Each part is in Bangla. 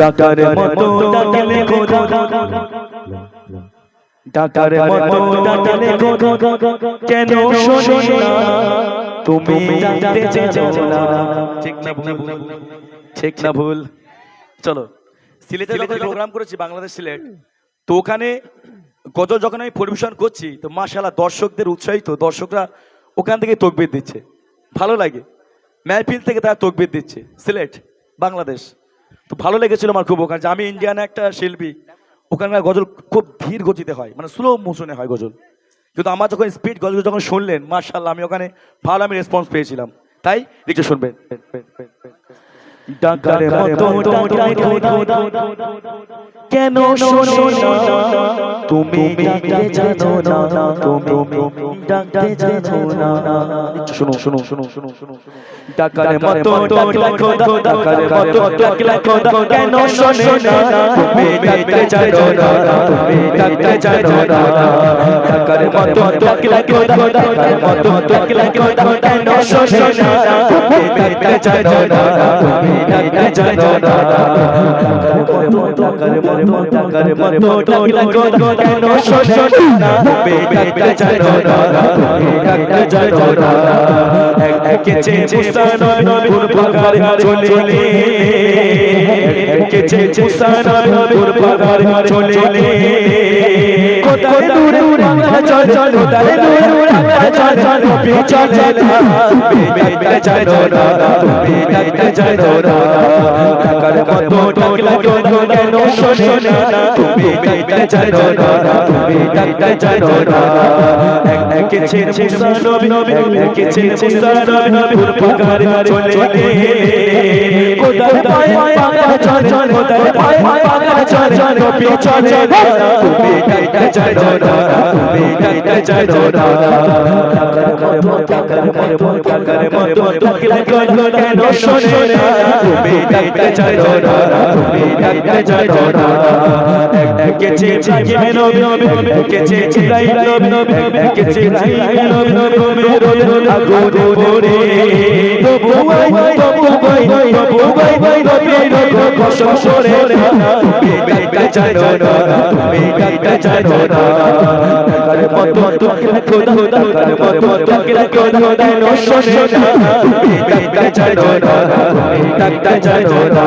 ডাকার মতো ডাকলে খোদা ডাকার মতো ডাকলে খোদা কেন শোনো না? তুমি ডাকতে জানো না? ঠিক না ভুল? ঠিক না ভুল? চলো সিলেটে যখন প্রোগ্রাম করেছি বাংলাদেশ সিলেট তো ওখানে গজল যখন আমি পরিবেশন করছি তো মাশাল্লাহ দর্শকদের উৎসাহিত দর্শকরা ওখান থেকে তকবির দিচ্ছে। ভালো লাগে। মেহফিল থেকে তারা তকবির দিচ্ছে। সিলেট বাংলাদেশ। তো ভালো লেগেছিল আমার খুব ওখানে যে আমি ইন্ডিয়ান একটা শিল্পী। ওখানকার গজল খুব ধীর গতিতে হয় মানে স্লো মোশনে হয় গজল। কিন্তু আমার যখন স্পিড গজল যখন শুনলেন মার্শাল্লাহ আমি ওখানে ভালো আমি রেসপন্স পেয়েছিলাম। তাই একটু শুনবেন। ডাকারে মতো কেন শোনো তুমি ডাকতে জানো না তুমি ডাকতে জানো না শুনো শুনো শুনো শুনো শুনো ডাকারে মতো কেন শোনো না তুমি ডাকতে জানো না তুমি ডাকতে জানো না ডাকারে মতো ডাকলে মতো কেন শোনো না তুমি ডাকতে জানো না তুমি চলে চলে কোথায় চল চল উদারে দূর চল চল গোপি চল চল বেটা চলো না বেটা চলো না কাকার কত ডাক লাগো না কেন শোনে না তুমি বেটা চলো না তুমি বেটা চলো না এক এক ছেড়ে মুসা নবী নবী এক এক ছেড়ে মুসা নবী নবী পুরপুকার চলে গেলে ও দাদা চলে কোথায় ভাই পাগল চলে নবী চলে তুমি কাইতে চলো না তুমি কাইতে চলো না তুমি কাইতে চলো না তুমি কাইতে চলো না কে চে চাইবে নবী কে চে চাই করে তুমি গাইতে জানো না তুমি গাইতে জানো না। তার মত মত দেখো দেখো তার মত মত দেখো দেখো দেন শোনে না। তুমি গাইতে জানো না। তুমি গাইতে জানো না।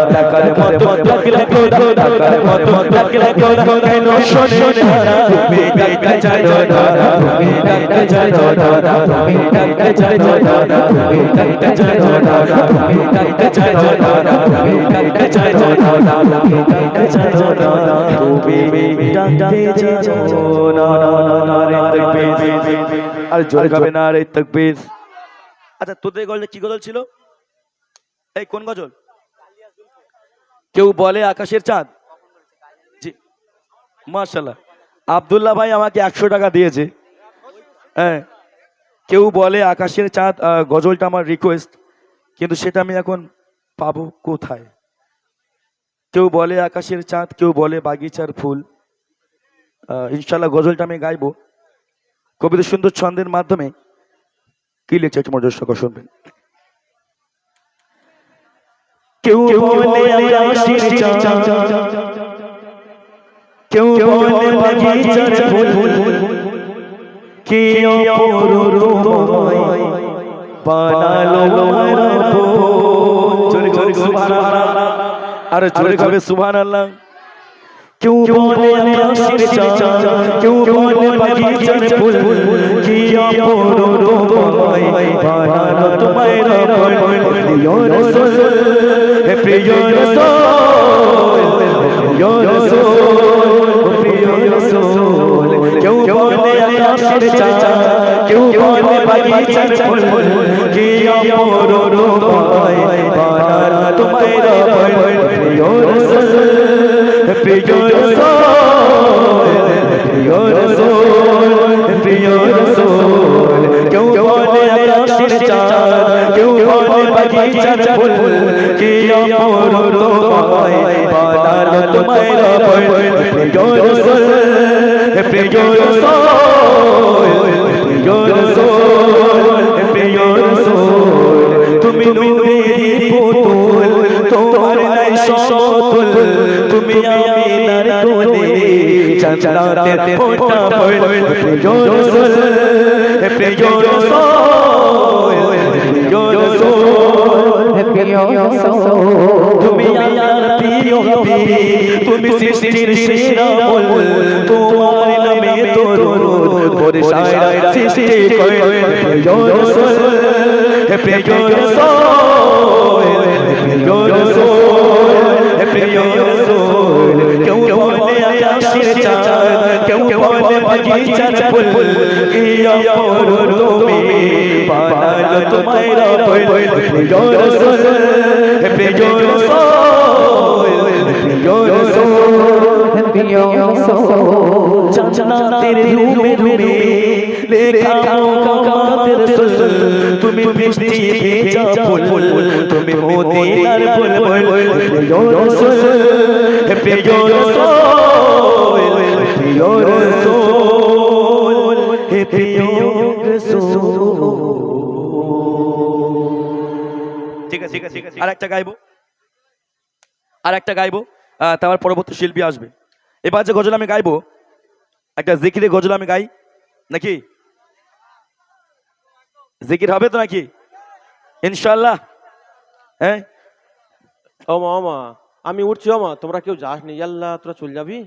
না আর তাকবীর। আচ্ছা তোদের গজলে কি গজল ছিল? এই কোন গজল? কেউ বলে আকাশের চাঁদ? জি মাশাল্লাহ আব্দুল্লাহ ভাই আমাকে একশো টাকা দিয়েছে। হ্যাঁ কেউ বলে আকাশের চাঁদ গজলটা আমার রিকোয়েস্ট কিন্তু সেটা আমি এখন পাবো কোথায়? কেউ বলে আকাশের চাঁদ, কেউ বলে বাগিচার ফুল। ইনশাল্লাহ গজলটা আমি গাইবো। কবিতা সুন্দর ছন্দের মাধ্যমে কি লিখছে একটু সহকারে শুনবেন। কেউ বলে কেউ বলে বাগিচার ফুল কে অপরূপ বানালো রব জোরে জোরে সুবহানাল্লাহ। আরে জোরে। গাবে সুবহানাল্লাহ। क्यों बोले आशिर चांद क्यों बोले बगीचन फूल किया पोरो रो बाई बानानो तुम्हारे रबन प्रियो रसूल हे प्रियो रसूल प्रियो रसूल प्रियो रसूल क्यों बोले आशिर चांद क्यों बोले बगीचन फूल किया पोरो रो बाई बानानो तुम्हारे रबन प्रियो रसूल প্রিয় রসুল প্রিয় রসুল প্রিয় রসুল কেউ বলে আকাশের চাঁদ কেউ বলে বাগিচার ফুল কি অপর তোমায় বানালো তোমায় রবল প্রিয় রসুল প্রিয় রসুল তুমি আমিনার কোলে জান্নাতের ফোঁটা পড় প্রিয় রসুল প্রিয় রসুল প্রিয় রসুল তুমি আল্লাহর প্রিয় হাবিব তুমি সৃষ্টির সেরা বল। তোমার নামে তরুণ করে সারা সৃষ্টি করে প্রিয় রাসূল হে প্রিয় রাসূল প্রিয় রাসূল হে প্রিয় বাগিচার ফুল কি অপর তুমি। বানালো তোমায় রবল প্রিয় রাসূল প্রিয় তুমি মিষ্টি ঠিক আছে ঠিক আছে আর একটা গাইবো? আর একটা গাইবো তারপর পরবর্তী শিল্পী আসবে। এবার যে গজল আমি গাইবো একটা জিকিরে গজল আমি গাই নাকি? জিকির হবে তো নাকি? ইনশাল্লাহ হ্যাঁ? ও মা ও মা আমি উঠছি ও মা তোমরা কেউ যাস নি আল্লাহ তোরা চল যাবি?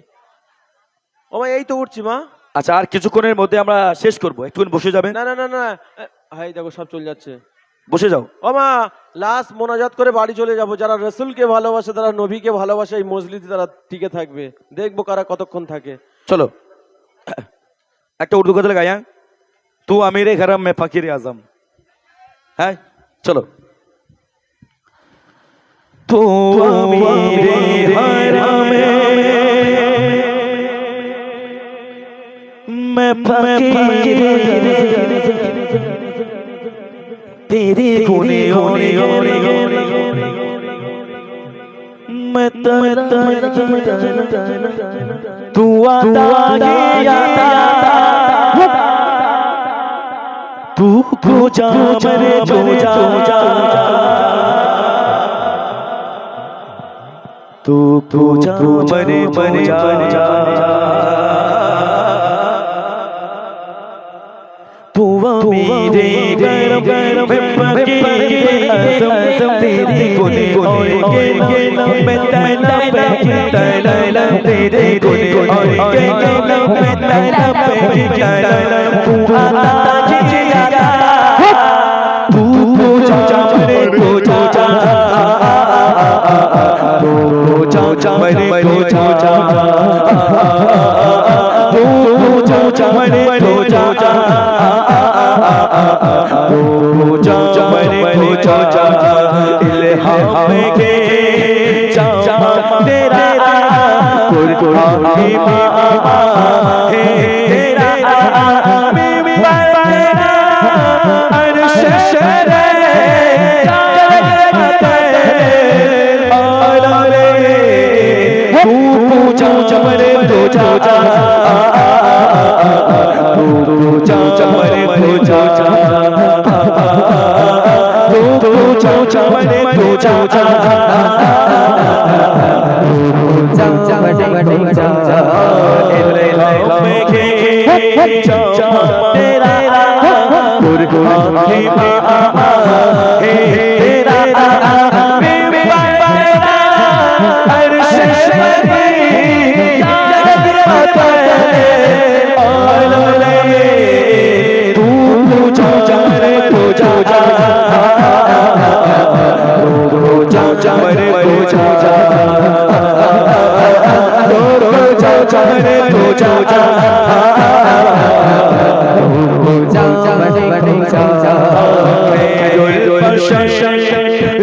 ও মা এই তো উঠছি মা। আচ্ছা আর কিছুক্ষণের মধ্যে আমরা শেষ করব। একটুখানি বসে যাবেন? না না না না হাই দেখো সব চলে যাচ্ছে। বসে যাও। ও মা লাস্ট মোনাজাত করে বাড়ি চলে যাব। যারা রসুলকে ভালোবাসে তারা নবীকে ভালোবাসে এই মসজিদে তারা টিকে থাকবে। দেখব কারা কতক্ষণ থাকে। চলো। একটা উর্দু গজল গাই হ্যাঁ? তু আমিরে ঘরম মে ফকির আজম। হ্যাঁ? চলো। তু আমিরে तेरे होने होने मैं तू आता गया तू को जा मरे जो जा तू को जा मरे मरे जा मेरे गरम गरम फकीर आजम तेरी गुने और के के मैं तैला पे तैला तेरे गुने और के के मैं तैला पे तैला तू आता जी आता तू पूजा बन जा इल्हाम के जामा तेरा कुरान की बाबा है तेरा मेरा अर्श शरण চরে তো যা।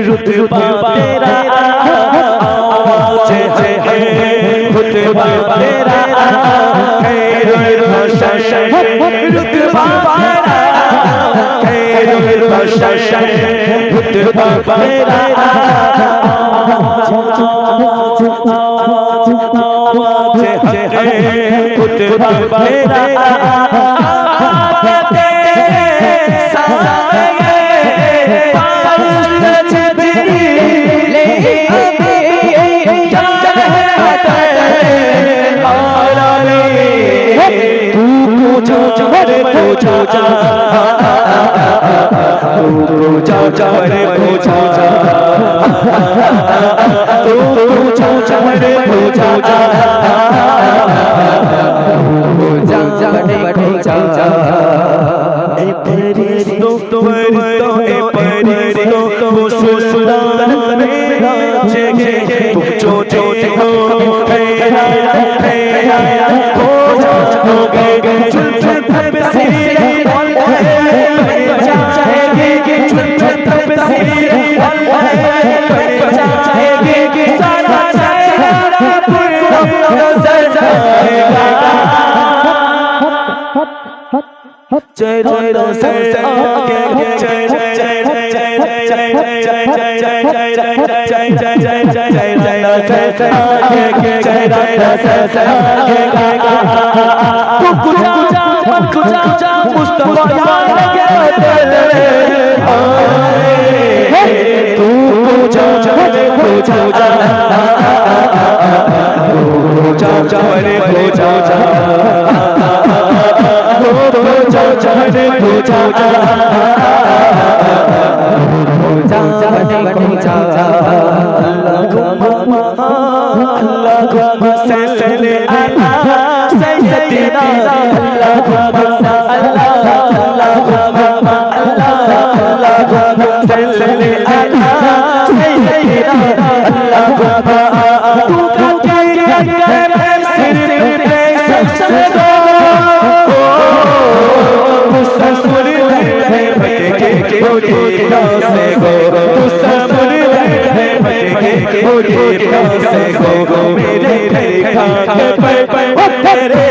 রুতবা তেরা আওয়াজ হে রুতবা তেরা খৈরুল বশশন রুতবা তেরা খৈরুল বশশন রুতবা তেরা আওয়াজ আওয়াজ আওয়াজ जाओ जाओ रे पूछो जा پرستو پرستو پرستو مسلمان جگے تم چھوٹے ہو پھیلا پھیلا ہو جاؤ जाओ जाओ कुकु जाओ Allah बोली से गो तू सबर रहे भटके बोली से गो मेरे खाक पर तेरे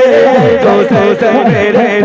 दोस्त मेरे